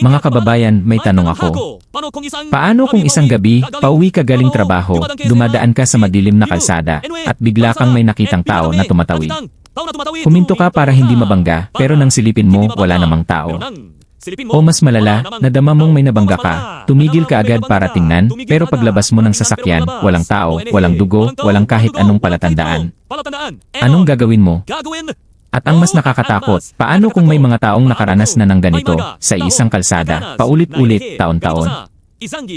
Mga kababayan, may tanong ako. Paano kung isang gabi, pauwi ka galing trabaho, dumadaan ka sa madilim na kalsada, at bigla kang may nakitang tao na tumatawid? Huminto ka para hindi mabangga, pero nang silipin mo, wala namang tao. O mas malala, nadama mong may nabangga ka, tumigil ka agad para tingnan, pero paglabas mo ng sasakyan, walang tao, walang dugo, walang kahit anong palatandaan. Anong gagawin mo? At ang mas nakakatakot, paano kung may mga taong nakaranas na ng ganito, sa isang kalsada, paulit-ulit, taon-taon?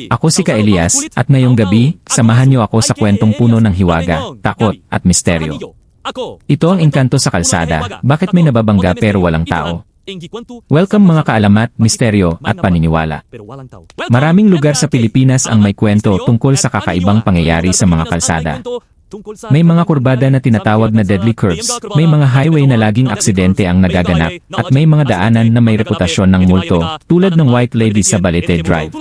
Ako si Ka Elias, at ngayong gabi, samahan niyo ako sa kwentong puno ng hiwaga, takot, at misteryo. Ito ang engkanto sa kalsada, bakit may nababangga pero walang tao? Welcome mga kaalamat, misteryo, at paniniwala. Maraming lugar sa Pilipinas ang may kwento tungkol sa kakaibang pangyayari sa mga kalsada. May mga kurbada na tinatawag na deadly curves, may mga highway na laging aksidente ang nagaganap, at may mga daanan na may reputasyon ng multo, tulad ng White Lady sa Balete Drive.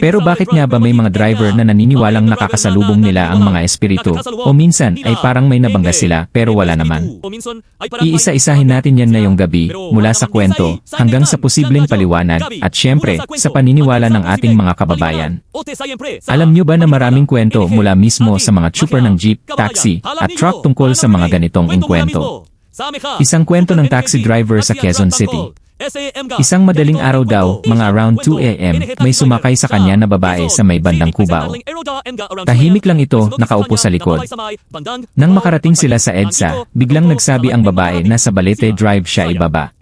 Pero bakit nga ba may mga driver na naniniwalang nakakasalubong nila ang mga espiritu, o minsan ay parang may nabangga sila pero wala naman? Iisa-isahin natin yan ngayong gabi, mula sa kwento, hanggang sa posibleng paliwanag, at syempre, sa paniniwala ng ating mga kababayan. Alam nyo ba na maraming kwento? Mula mismo sa mga trooper ng jeep, taxi, at truck tungkol sa mga ganitong inkwento? Isang kwento ng taxi driver sa Quezon City. Isang madaling araw daw, mga around 2 a.m., may sumakay sa kanya na babae sa may bandang Cubao. Tahimik lang ito, nakaupo sa likod. Nang makarating sila sa EDSA, biglang nagsabi ang babae na sa Balete Drive siya ibaba.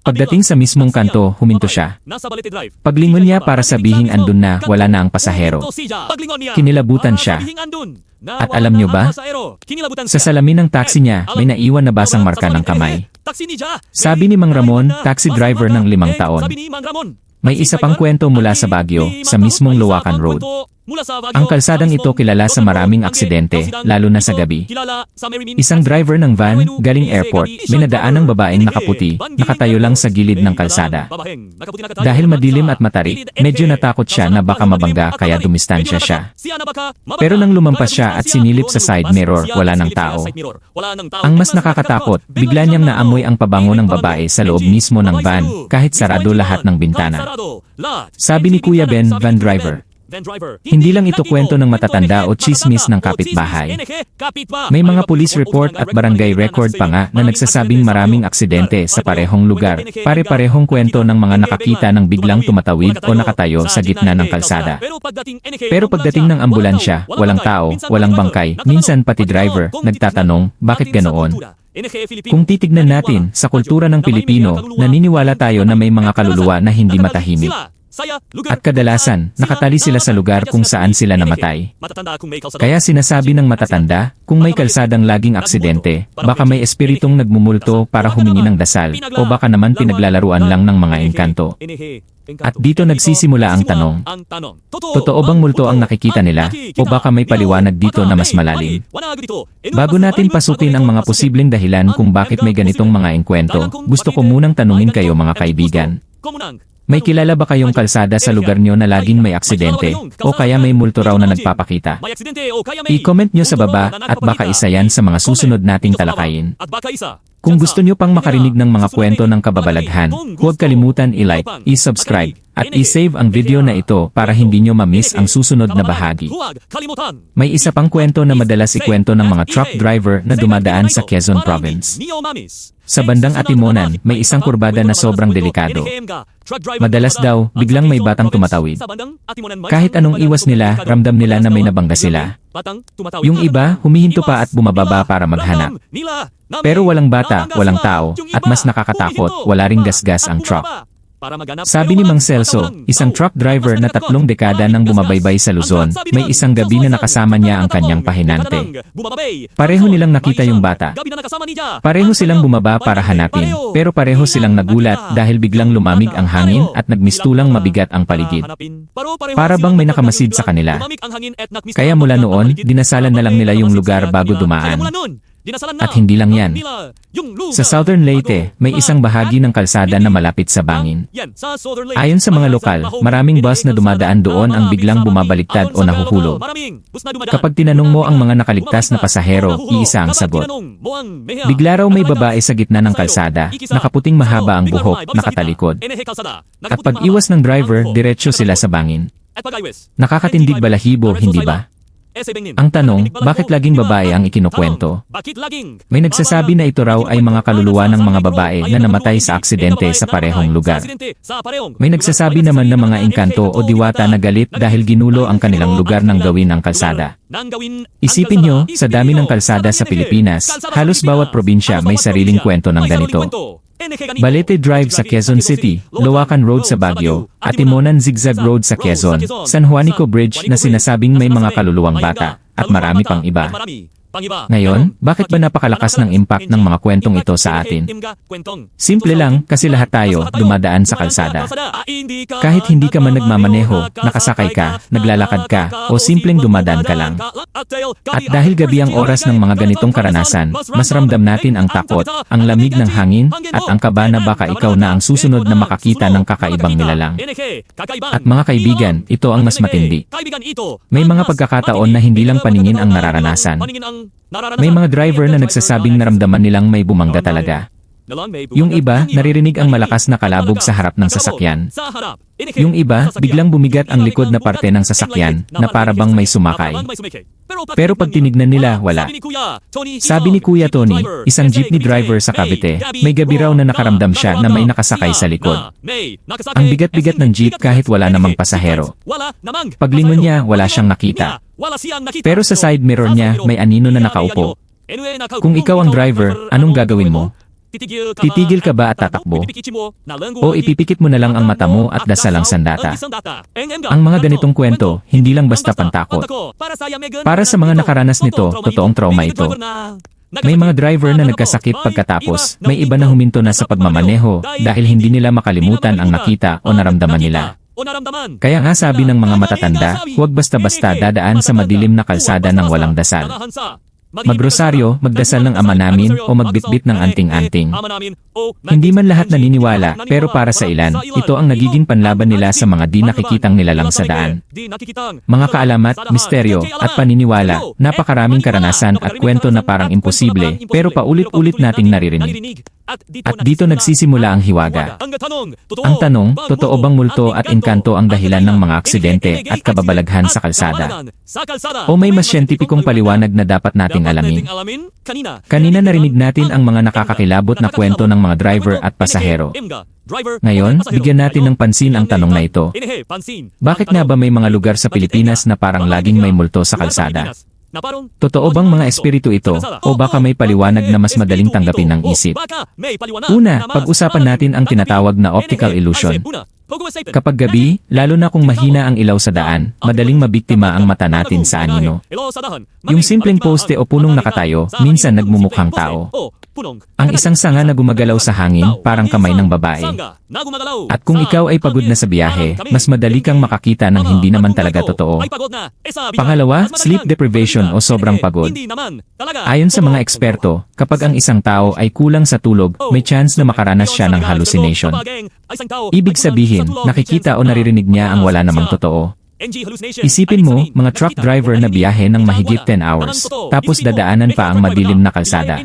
Pagdating sa mismong kanto, huminto siya. Paglingon niya para sabihin andun na wala na ang pasahero. Kinilabutan siya. At alam nyo ba? Sa salamin ng taxi niya, may naiwan na basang marka ng kamay. Sabi ni Mang Ramon, taxi driver ng limang taon. May isa pang kwento mula sa Baguio, sa mismong Luwakan Road. Ang kalsadang ito kilala sa maraming aksidente, lalo na sa gabi. Isang driver ng van, galing airport, may nadaan ng babaeng nakaputi, nakatayo lang sa gilid ng kalsada. Dahil madilim at matarik, medyo natakot siya na baka mabangga kaya dumistansya siya. Pero nang lumampas siya at sinilip sa side mirror, wala ng tao. Ang mas nakakatakot, bigla niyang naamoy ang pabango ng babae sa loob mismo ng van, kahit sarado lahat ng bintana. Sabi ni Kuya Ben, van driver, hindi lang ito kwento ng matatanda o chismis ng kapitbahay. May mga police report at barangay record pa nga na nagsasabing maraming aksidente sa parehong lugar, pare-parehong kwento ng mga nakakita ng biglang tumatawid o nakatayo sa gitna ng kalsada. Pero pagdating ng ambulansya, walang tao, walang bangkay, minsan pati driver, nagtatanong, bakit ganoon? Kung titignan natin, sa kultura ng Pilipino, naniniwala tayo na may mga kaluluwa na hindi matahimik. At kadalasan, nakatali sila sa lugar kung saan sila namatay. Kaya sinasabi ng matatanda, kung may kalsadang laging aksidente, baka may espiritong nagmumulto para humingi ng dasal, o baka naman pinaglalaruan lang ng mga engkanto. At dito nagsisimula ang tanong, totoo bang multo ang nakikita nila, o baka may paliwanag dito na mas malalim? Bago natin pasukin ang mga posibleng dahilan kung bakit may ganitong mga engkwento, gusto ko munang tanungin kayo mga kaibigan. May kilala ba kayong kalsada sa lugar nyo na laging may aksidente, o kaya may multo raw na nagpapakita? I-comment nyo sa baba at baka isa yan sa mga susunod nating talakayin. Kung gusto nyo pang makarinig ng mga kwento ng kababalaghan, huwag kalimutan i-like, i-subscribe, at i-save ang video na ito para hindi nyo ma-miss ang susunod na bahagi. May isa pang kwento na madalas ikwento ng mga truck driver na dumadaan sa Quezon Province. Sa bandang Atimonan, may isang kurbada na sobrang delikado. Madalas daw, biglang may batang tumatawid. Kahit anong iwas nila, ramdam nila na may nabangga sila. Yung iba, humihinto pa at bumababa para maghanap. Pero walang bata, walang tao, at mas nakakatakot, wala ring gasgas ang truck. Sabi ni Mang Celso, isang truck driver na tatlong dekada nang bumabaybay sa Luzon, may isang gabi na nakasama niya ang kanyang pahinante. Pareho nilang nakita yung bata. Pareho silang bumaba para hanapin, pero pareho silang nagulat dahil biglang lumamig ang hangin at nagmistulang mabigat ang paligid. Para bang may nakamasid sa kanila. Kaya mula noon, dinasalan na lang nila yung lugar bago dumaan. At hindi lang yan. Sa Southern Leyte, may isang bahagi ng kalsada na malapit sa bangin. Ayon sa mga lokal, maraming bus na dumadaan doon ang biglang bumabaliktad o nahuhulog. Kapag tinanong mo ang mga nakaligtas na pasahero, iisa ang sagot. Bigla raw may babae sa gitna ng kalsada, nakaputing mahaba ang buhok, nakatalikod. At pag iwas ng driver, diretsyo sila sa bangin. Nakakatindig balahibo, hindi ba? Ang tanong, bakit laging babae ang ikinukwento? May nagsasabi na ito raw ay mga kaluluwa ng mga babae na namatay sa aksidente sa parehong lugar. May nagsasabi naman na mga engkanto o diwata na galit dahil ginulo ang kanilang lugar ng gawin ang kalsada. Isipin nyo, sa dami ng kalsada sa Pilipinas, halos bawat probinsya may sariling kwento ng ganito. Balete Drive sa Quezon City, Loacan Road sa Baguio, at Timonan Zigzag Road sa Quezon, San Juanico Bridge na sinasabing may mga kaluluwang bata, at marami pang iba. Ngayon, bakit ba napakalakas ng impact ng mga kwentong ito sa atin? Simple lang, kasi lahat tayo dumadaan sa kalsada. Kahit hindi ka man nagmamaneho, nakasakay ka, naglalakad ka, o simpleng dumadaan ka lang. At dahil gabi ang oras ng mga ganitong karanasan, mas ramdam natin ang takot, ang lamig ng hangin, at ang kaba na baka ikaw na ang susunod na makakita ng kakaibang nilalang. At mga kaibigan, ito ang mas matindi. May mga pagkakataon na hindi lang paningin ang nararanasan. May mga driver na nagsasabing naramdaman nilang may bumangga talaga. Yung iba, naririnig ang malakas na kalabog sa harap ng sasakyan. Yung iba, biglang bumigat ang likod na parte ng sasakyan na para bang may sumakay. Pero pag tinignan nila, wala. Sabi ni Kuya Tony, isang jeepney driver sa Cavite, may gabi raw na nakaramdam siya na may nakasakay sa likod. Ang bigat-bigat ng jeep kahit wala namang pasahero. Paglingon niya, wala siyang nakita. Pero sa side mirror niya, may anino na nakaupo. Kung ikaw ang driver, anong gagawin mo? Titigil ka ba at tatakbo? O ipipikit mo na lang ang mata mo at dasal ang sandata? Ang mga ganitong kwento, hindi lang basta pantakot. Para sa mga nakaranas nito, totoong trauma ito. May mga driver na nagkasakit pagkatapos, may iba na huminto na sa pagmamaneho dahil hindi nila makalimutan ang nakita o naramdaman nila. Kaya nga sabi ng mga matatanda, huwag basta-basta dadaan sa madilim na kalsada ng walang dasal. Magrosaryo, magdasal ng ama namin o magbitbit ng anting-anting. Hindi man lahat naniniwala, pero para sa ilan, ito ang nagiging panlaban nila sa mga di nakikitang nilalang sa daan. Mga kaalamat, misteryo, at paniniwala, napakaraming karanasan at kwento na parang imposible, pero paulit-ulit nating naririnig. At dito nagsisimula ang hiwaga. Ang tanong, totoo bang multo at engkanto ang dahilan ng mga aksidente at kababalaghan sa kalsada? O may mas siyentipikong paliwanag na dapat nating alamin? Kanina narinig natin ang mga nakakakilabot na kwento ng mga driver at pasahero. Ngayon, bigyan natin ng pansin ang tanong na ito. Bakit nga ba may mga lugar sa Pilipinas na parang laging may multo sa kalsada? Totoo bang mga espiritu ito? O baka may paliwanag na mas madaling tanggapin ng isip? Una, pag-usapan natin ang tinatawag na optical illusion. Kapag gabi, lalo na kung mahina ang ilaw sa daan, madaling mabiktima ang mata natin sa anino. Yung simpleng poste o punong nakatayo, minsan nagmumukhang tao. Ang isang sanga na gumagalaw sa hangin, parang kamay ng babae. At kung ikaw ay pagod na sa biyahe, mas madali kang makakita ng hindi naman talaga totoo. Pangalawa, sleep deprivation o sobrang pagod. Ayon sa mga eksperto, kapag ang isang tao ay kulang sa tulog, may chance na makaranas siya ng hallucination. Ibig sabihin, nakikita o naririnig niya ang wala namang totoo. Isipin mo, mga truck driver na biyahe ng mahigit 10 hours, tapos dadaanan pa ang madilim na kalsada.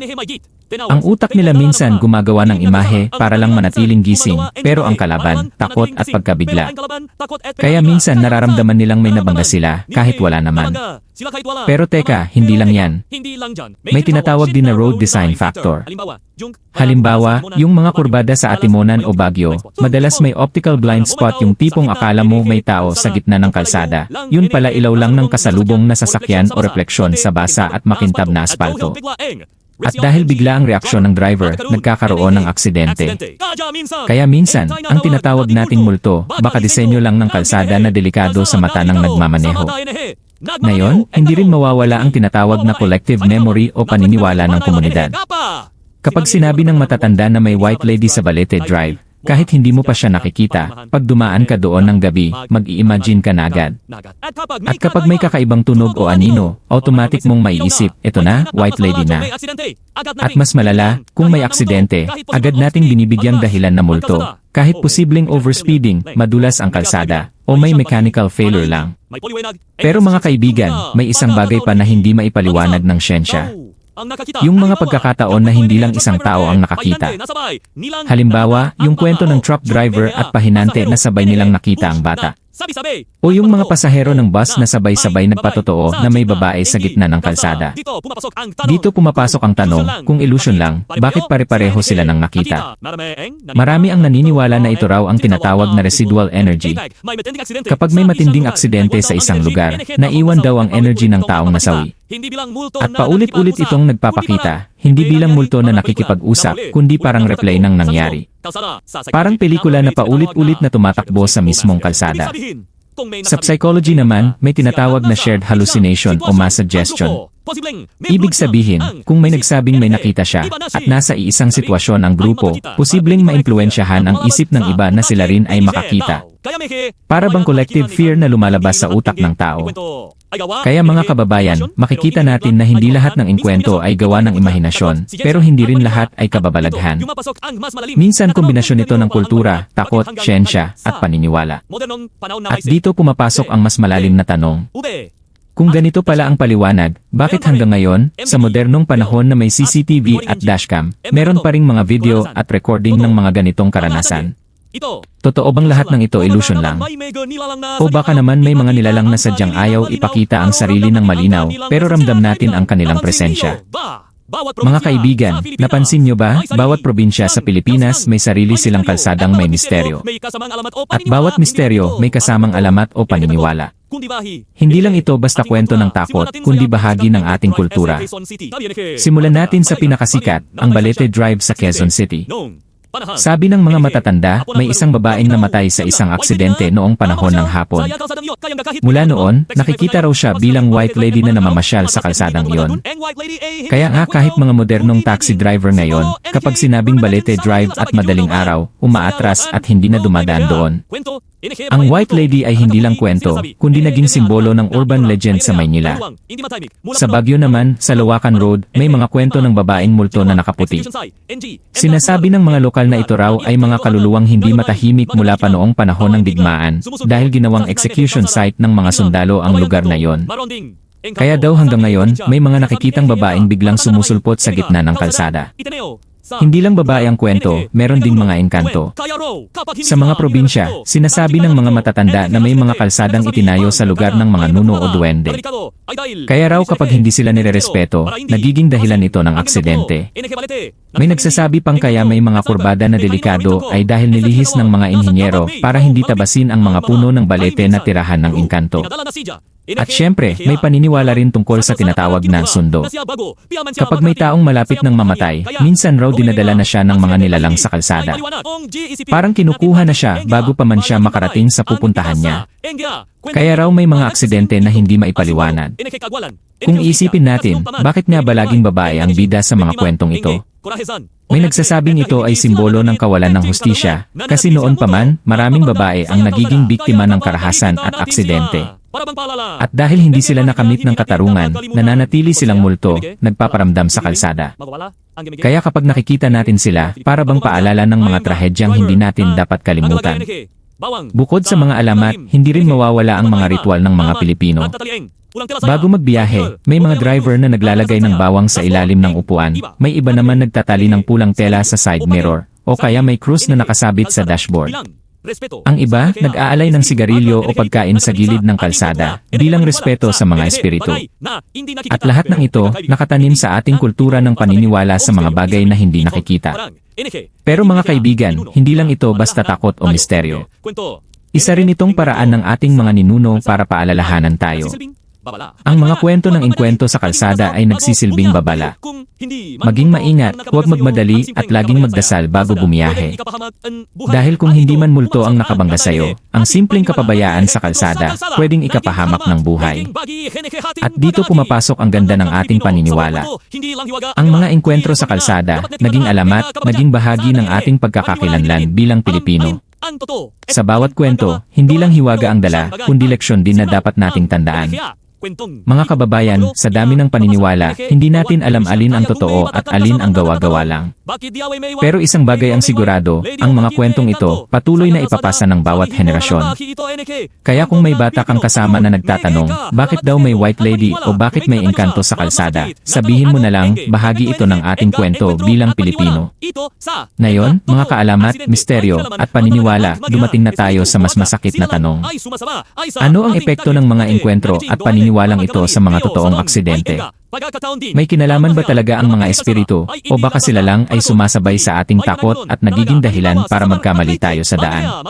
Ang utak nila minsan gumagawa ng imahe para lang manatiling gising, pero ang kalaban, takot at pagkabigla. Kaya minsan nararamdaman nilang may nabangga sila, kahit wala naman. Pero teka, hindi lang yan. May tinatawag din na road design factor. Halimbawa, yung mga kurbada sa Atimonan o Baguio, madalas may optical blind spot yung tipong akala mo may tao sa gitna ng kalsada. Yun pala ilaw lang ng kasalubong na sasakyan o refleksyon sa basa at makintab na asfalto. At dahil bigla ang reaksyon ng driver, nagkakaroon ng aksidente. Kaya minsan, ang tinatawag nating multo, baka disenyo lang ng kalsada na delikado sa mata ng nagmamaneho. Ngayon, hindi rin mawawala ang tinatawag na collective memory o paniniwala ng komunidad. Kapag sinabi ng matatanda na may white lady sa Balete Drive, kahit hindi mo pa siya nakikita, pag dumaan ka doon ng gabi, mag-i-imagine ka na agad. At kapag may kakaibang tunog o anino, automatic mong maiisip, eto na, white lady na. At mas malala, kung may aksidente, agad nating binibigyang dahilan na multo. Kahit posibleng overspeeding, madulas ang kalsada, o may mechanical failure lang. Pero mga kaibigan, may isang bagay pa na hindi maipaliwanag ng siyensya. Yung mga pagkakataon na hindi lang isang tao ang nakakita. Halimbawa, yung kwento ng truck driver at pahinante na sabay nilang nakita ang bata. O yung mga pasahero ng bus na sabay-sabay nagpatotoo na may babae sa gitna ng kalsada. Dito pumapasok ang tanong, kung illusion lang, bakit pare-pareho sila nang nakita? Marami ang naniniwala na ito raw ang tinatawag na residual energy. Kapag may matinding aksidente sa isang lugar, naiwan daw ang energy ng taong nasawi. At paulit-ulit itong nagpapakita, hindi bilang multo na nakikipag-usap, kundi parang replay ng nangyari. Parang pelikula na paulit-ulit na tumatakbo sa mismong kalsada. Sa psychology naman, may tinatawag na shared hallucination o mass suggestion. Ibig sabihin, kung may nagsabing may nakita siya, at nasa iisang sitwasyon ang grupo, posibleng maimpluensyahan ang isip ng iba na sila rin ay makakita. Para bang collective fear na lumalabas sa utak ng tao. Kaya mga kababayan, makikita natin na hindi lahat ng inkwento ay gawa ng imahinasyon, pero hindi rin lahat ay kababalaghan. Minsan kombinasyon ito ng kultura, takot, siyensya, at paniniwala. At dito pumapasok ang mas malalim na tanong. Kung ganito pala ang paliwanag, bakit hanggang ngayon, sa modernong panahon na may CCTV at dashcam, meron pa ring mga video at recording ng mga ganitong karanasan? Totoo bang lahat ng ito illusion lang? O baka naman may mga nilalang na sadyang ayaw ipakita ang sarili ng malinaw, pero ramdam natin ang kanilang presensya. Mga kaibigan, napansin nyo ba, bawat probinsya sa Pilipinas may sarili silang kalsadang may misteryo. At bawat misteryo may kasamang alamat o paniniwala. Hindi lang ito basta kwento ng takot, kundi bahagi ng ating kultura. Simulan natin sa pinakasikat, ang Balete Drive sa Quezon City. Sabi ng mga matatanda, may isang babaeng namatay sa isang aksidente noong panahon ng hapon. Mula noon, nakikita raw siya bilang white lady na namamasyal sa kalsadang iyon. Kaya nga kahit mga modernong taxi driver ngayon, kapag sinabing Balete Drive at madaling araw, umaatras at hindi na dumadaan doon. Ang White Lady ay hindi lang kwento, kundi naging simbolo ng urban legend sa Maynila. Sa Baguio naman, sa Lawakan Road, may mga kwento ng babaeng multo na nakaputi. Sinasabi ng mga lokal na ito raw ay mga kaluluwang hindi matahimik mula pa noong panahon ng digmaan, dahil ginawang execution site ng mga sundalo ang lugar na yon. Kaya daw hanggang ngayon, may mga nakikitang babaeng biglang sumusulpot sa gitna ng kalsada. Hindi lang babae ang kwento, meron ding mga engkanto. Sa mga probinsya, sinasabi ng mga matatanda na may mga kalsadang itinayo sa lugar ng mga nuno o duwende. Kaya raw kapag hindi sila nirerespeto, nagiging dahilan ito ng aksidente. May nagsasabi pang kaya may mga kurbada na delikado ay dahil nilihis ng mga inhinyero para hindi tabasin ang mga puno ng balete na tirahan ng engkanto. At syempre, may paniniwala rin tungkol sa tinatawag na sundo. Kapag may taong malapit ng mamatay, minsan raw dinadala na siya ng mga nilalang sa kalsada. Parang kinukuha na siya bago pa man siya makarating sa pupuntahan niya. Kaya raw may mga aksidente na hindi maipaliwanag. Kung iisipin natin, bakit nga ba laging babae ang bida sa mga kwentong ito? May nagsasabing ito ay simbolo ng kawalan ng hustisya, kasi noon pa man, maraming babae ang nagiging biktima ng karahasan at aksidente. At dahil hindi sila nakamit ng katarungan, nananatili silang multo, nagpaparamdam sa kalsada. Kaya kapag nakikita natin sila, para bang paalala ng mga trahedyang hindi natin dapat kalimutan. Bukod sa mga alamat, hindi rin mawawala ang mga ritual ng mga Pilipino. Bago magbiyahe, may mga driver na naglalagay ng bawang sa ilalim ng upuan, may iba naman nagtatali ng pulang tela sa side mirror, o kaya may krus na nakasabit sa dashboard. Ang iba, nag-aalay ng sigarilyo o pagkain sa gilid ng kalsada, bilang respeto sa mga espiritu. At lahat ng ito, nakatanim sa ating kultura ng paniniwala sa mga bagay na hindi nakikita. Pero mga kaibigan, hindi lang ito basta takot o misteryo. Isa rin itong paraan ng ating mga ninuno para paalalahanan tayo. Ang mga kwento ng inkwento sa kalsada ay nagsisilbing babala. Maging maingat, huwag magmadali at laging magdasal bago bumiyahe. Dahil kung hindi man multo ang nakabangga sa'yo, ang simpleng kapabayaan sa kalsada, pwedeng ikapahamak ng buhay. At dito pumapasok ang ganda ng ating paniniwala. Ang mga inkwentro sa kalsada, naging alamat, naging bahagi ng ating pagkakakilanlan bilang Pilipino. Sa bawat kwento, hindi lang hiwaga ang dala, kundi leksyon din na dapat nating tandaan. Mga kababayan, sa dami ng paniniwala, hindi natin alam alin ang totoo at alin ang gawa-gawa lang. Pero isang bagay ang sigurado, ang mga kwentong ito, patuloy na ipapasa ng bawat henerasyon. Kaya kung may bata kang kasama na nagtatanong, bakit daw may white lady o bakit may engkanto sa kalsada, sabihin mo na lang, bahagi ito ng ating kwento bilang Pilipino. Ngayon, mga kaalamat, misteryo, at paniniwala, dumating na tayo sa mas masakit na tanong. Ano ang epekto ng mga enkwentro at paniniwalang ito sa mga totoong aksidente? May kinalaman ba talaga ang mga espiritu? O baka sila lang ay sumasabay sa ating takot at nagiging dahilan para magkamali tayo sa daan?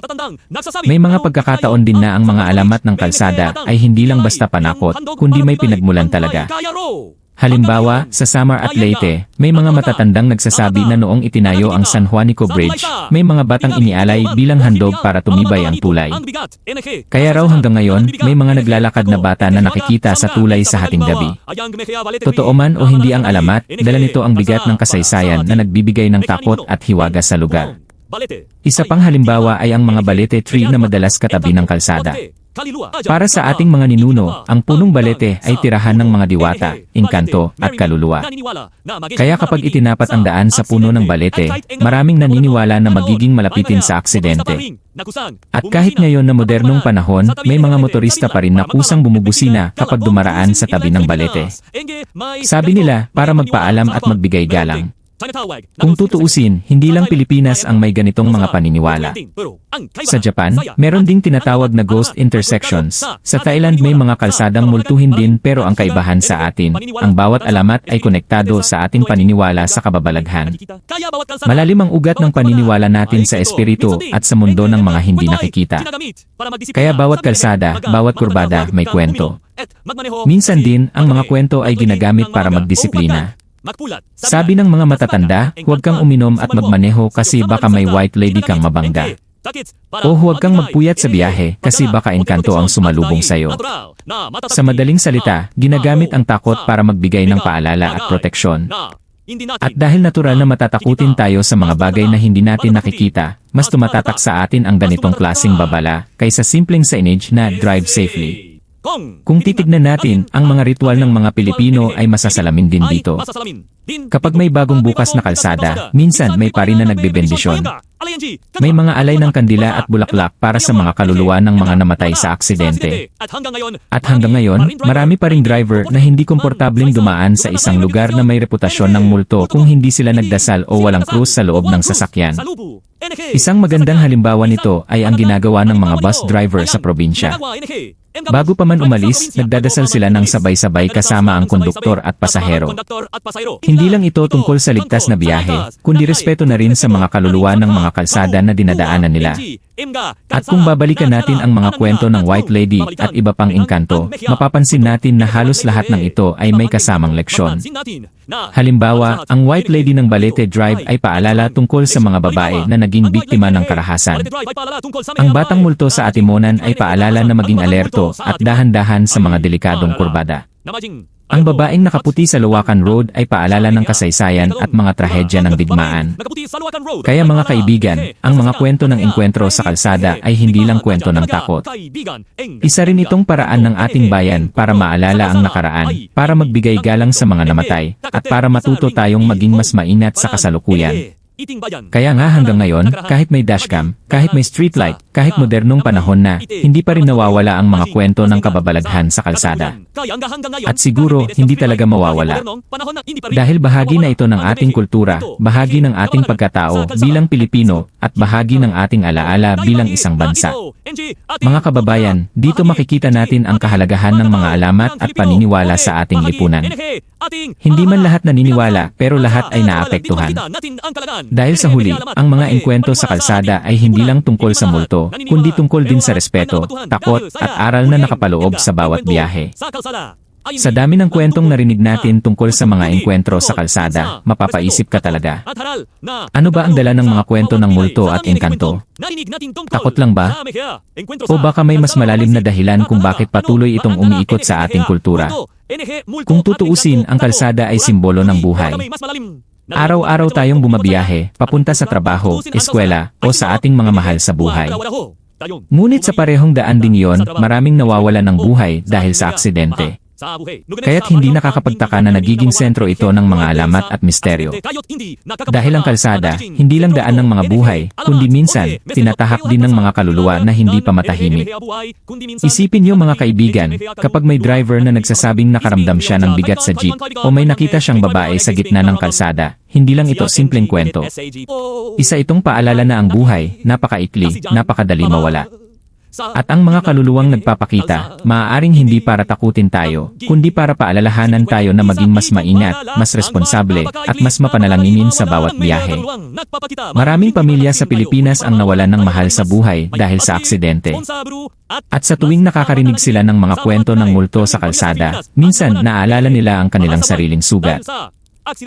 May mga pagkakataon din na ang mga alamat ng kalsada ay hindi lang basta panakot, kundi may pinagmulan talaga. Halimbawa, sa Samar at Leyte, may mga matatandang nagsasabi na noong itinayo ang San Juanico Bridge, may mga batang inialay bilang handog para tumibay ang tulay. Kaya raw hanggang ngayon, may mga naglalakad na bata na nakikita sa tulay sa hating gabi. Totoo man o hindi ang alamat, dala nito ang bigat ng kasaysayan na nagbibigay ng takot at hiwaga sa lugar. Isa pang halimbawa ay ang mga balete tree na madalas katabi ng kalsada. Para sa ating mga ninuno, ang punong balete ay tirahan ng mga diwata, engkanto, at kaluluwa. Kaya kapag itinapat ang daan sa puno ng balete, maraming naniniwala na magiging malapitin sa aksidente. At kahit ngayon na modernong panahon, may mga motorista pa rin na kusang bumubusina kapag dumaraan sa tabi ng balete. Sabi nila, para magpaalam at magbigay galang. Kung tutuusin, hindi lang Pilipinas ang may ganitong mga paniniwala. Sa Japan, meron ding tinatawag na ghost intersections. Sa Thailand may mga kalsadang multuhin din pero ang kaibahan sa atin, ang bawat alamat ay konektado sa ating paniniwala sa kababalaghan. Malalim ang ugat ng paniniwala natin sa espiritu at sa mundo ng mga hindi nakikita. Kaya bawat kalsada, bawat kurbada may kwento. Minsan din, ang mga kwento ay ginagamit para magdisiplina. Sabi ng mga matatanda, huwag kang uminom at magmaneho kasi baka may white lady kang mabangga. O huwag kang magpuyat sa biyahe kasi baka engkanto ang sumalubong sa'yo. Sa madaling salita, ginagamit ang takot para magbigay ng paalala at proteksyon. At dahil natural na matatakutin tayo sa mga bagay na hindi natin nakikita, mas tumatatak sa atin ang ganitong klasing babala kaysa simpleng signage na drive safely. Kung titignan natin, ang mga ritual ng mga Pilipino ay masasalamin din dito. Kapag may bagong bukas na kalsada, minsan may pari na nagbebendisyon. May mga alay ng kandila at bulaklak para sa mga kaluluwa ng mga namatay sa aksidente. At hanggang ngayon, marami pa ring driver na hindi komportabling dumaan sa isang lugar na may reputasyon ng multo kung hindi sila nagdasal o walang krus sa loob ng sasakyan. Isang magandang halimbawa nito ay ang ginagawa ng mga bus driver sa probinsya. Bago pa man umalis, nagdadasal sila ng sabay-sabay kasama ang konduktor at pasahero. Hindi lang ito tungkol sa ligtas na biyahe, kundi respeto na rin sa mga kaluluwa ng mga kalsada na dinadaanan nila. At kung babalikan natin ang mga kwento ng White Lady at iba pang engkanto, mapapansin natin na halos lahat ng ito ay may kasamang leksyon. Halimbawa, ang White Lady ng Balete Drive ay paalala tungkol sa mga babae na naging biktima ng karahasan. Ang batang multo sa Atimonan ay paalala na maging alerto at dahan-dahan sa mga delikadong kurbada. Ang babaeng nakaputi sa Luwakan Road ay paalala ng kasaysayan at mga trahedya ng digmaan. Kaya mga kaibigan, ang mga kwento ng engkwentro sa kalsada ay hindi lang kwento ng takot. Isa rin itong paraan ng ating bayan para maalala ang nakaraan, para magbigay galang sa mga namatay, at para matuto tayong maging mas maingat sa kasalukuyan. Kaya nga hanggang ngayon, kahit may dashcam, kahit may streetlight, kahit modernong panahon na, hindi pa rin nawawala ang mga kwento ng kababalaghan sa kalsada. At siguro, hindi talaga mawawala. Dahil bahagi na ito ng ating kultura, bahagi ng ating pagkatao bilang Pilipino, at bahagi ng ating alaala bilang isang bansa. Mga kababayan, dito makikita natin ang kahalagahan ng mga alamat at paniniwala sa ating lipunan. Hindi man lahat naniniwala, pero lahat ay naapektuhan. Dahil sa huli, ang mga engkwentro sa kalsada ay hindi lang tungkol sa multo, kundi tungkol din sa respeto, takot, at aral na nakapaloob sa bawat biyahe. Sa dami ng kwentong narinig natin tungkol sa mga engkwentro sa kalsada, mapapaisip ka talaga. Ano ba ang dala ng mga kwento ng multo at engkanto? Takot lang ba? O baka may mas malalim na dahilan kung bakit patuloy itong umiikot sa ating kultura? Kung tutuusin, ang kalsada ay simbolo ng buhay. Araw-araw tayong bumabiyahe, papunta sa trabaho, eskwela, o sa ating mga mahal sa buhay. Ngunit sa parehong daan din yon, maraming nawawala ng buhay dahil sa aksidente. Kaya't hindi nakakapagtaka na nagiging sentro ito ng mga alamat at misteryo. Dahil ang kalsada, hindi lang daan ng mga buhay, kundi minsan, tinatahak din ng mga kaluluwa na hindi pa matahimik. Isipin niyo mga kaibigan, kapag may driver na nagsasabing nakaramdam siya ng bigat sa jeep, o may nakita siyang babae sa gitna ng kalsada, hindi lang ito simpleng kwento. Isa itong paalala na ang buhay, napakaikli, napakadali mawala. At ang mga kaluluwang nagpapakita, maaaring hindi para takutin tayo, kundi para paalalahanan tayo na maging mas maingat, mas responsable, at mas mapanalanginin sa bawat biyahe. Maraming pamilya sa Pilipinas ang nawalan ng mahal sa buhay dahil sa aksidente. At sa tuwing nakakarinig sila ng mga kwento ng multo sa kalsada, minsan naaalala nila ang kanilang sariling sugat.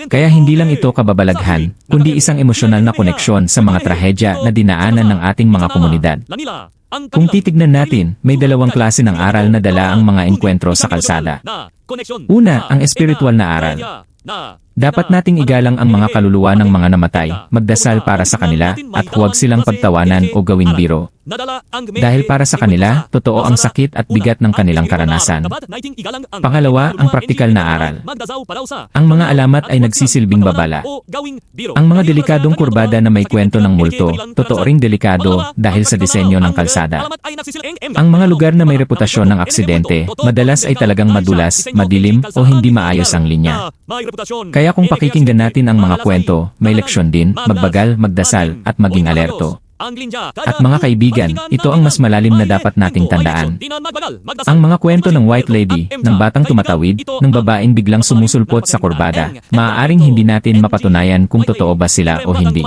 Kaya hindi lang ito kababalaghan, kundi isang emosyonal na koneksyon sa mga trahedya na dinaanan ng ating mga komunidad. Kung titignan natin, may dalawang klase ng aral na dala ang mga engkwentro sa kalsada. Una, ang espiritual na aral. Dapat nating igalang ang mga kaluluwa ng mga namatay, magdasal para sa kanila, at huwag silang pagtawanan o gawing biro. Dahil para sa kanila, totoo ang sakit at bigat ng kanilang karanasan. Pangalawa, ang praktikal na aral. Ang mga alamat ay nagsisilbing babala. Ang mga delikadong kurbada na may kwento ng multo, totoo ring delikado dahil sa disenyo ng kalsada. Ang mga lugar na may reputasyon ng aksidente, madalas ay talagang madulas, madilim, o hindi maayos ang linya. Kaya kung pakikinggan natin ang mga kwento, may leksyon din, magbagal, magdasal, at maging alerto. At mga kaibigan, ito ang mas malalim na dapat nating tandaan. Ang mga kwento ng White Lady, ng batang tumatawid, ng babaeng biglang sumusulpot sa kurbada, maaaring hindi natin mapatunayan kung totoo ba sila o hindi.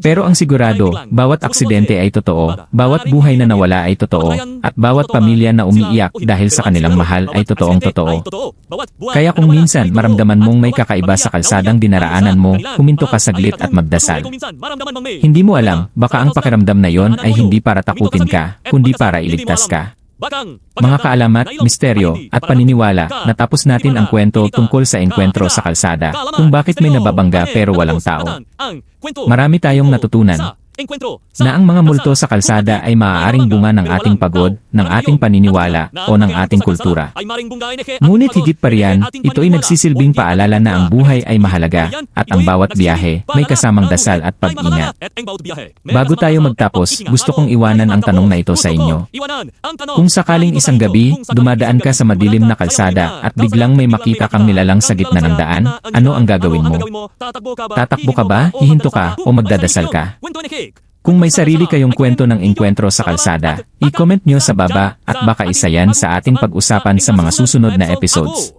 Pero ang sigurado, bawat aksidente ay totoo, bawat buhay na nawala ay totoo, at bawat pamilya na umiiyak dahil sa kanilang mahal ay totoong totoo. Kaya kung minsan maramdaman mong may kakaiba sa kalsadang dinaraanan mo, huminto ka saglit at magdasal. Hindi mo alam, baka ang pakiramdam na yon ay hindi para takutin ka, kundi para iligtas ka. Mga kaalamat, misteryo, at paniniwala, natapos natin ang kwento tungkol sa enkwentro sa kalsada, kung bakit may nababangga pero walang tao. Marami tayong natutunan, na ang mga multo sa kalsada ay maaaring bunga ng ating pagod, ng ating paniniwala, o ng ating kultura. Ngunit higit pa riyan, ito ay nagsisilbing paalala na ang buhay ay mahalaga, at ang bawat biyahe, may kasamang dasal at pag-ingat. Bago tayo magtapos, gusto kong iwanan ang tanong na ito sa inyo. Kung sakaling isang gabi, dumadaan ka sa madilim na kalsada at biglang may makita kang nilalang sa gitna ng daan, ano ang gagawin mo? Tatakbo ka ba, hihinto ka, o magdadasal ka? Kung may sarili kayong kwento ng enkwentro sa kalsada, i-comment nyo sa baba at baka isa yan sa ating pag-usapan sa mga susunod na episodes.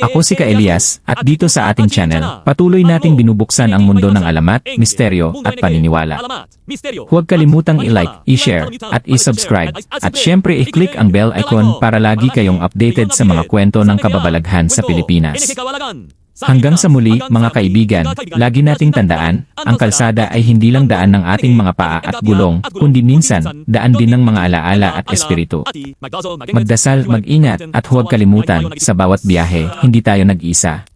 Ako si Ka Elias at dito sa ating channel, patuloy nating binubuksan ang mundo ng alamat, misteryo at paniniwala. Huwag kalimutang i-like, i-share at i-subscribe at syempre i-click ang bell icon para lagi kayong updated sa mga kwento ng kababalaghan sa Pilipinas. Hanggang sa muli, mga kaibigan, lagi nating tandaan, ang kalsada ay hindi lang daan ng ating mga paa at gulong, kundi minsan, daan din ng mga alaala at espiritu. Magdasal, mag-ingat, at huwag kalimutan, sa bawat biyahe, hindi tayo nag-isa.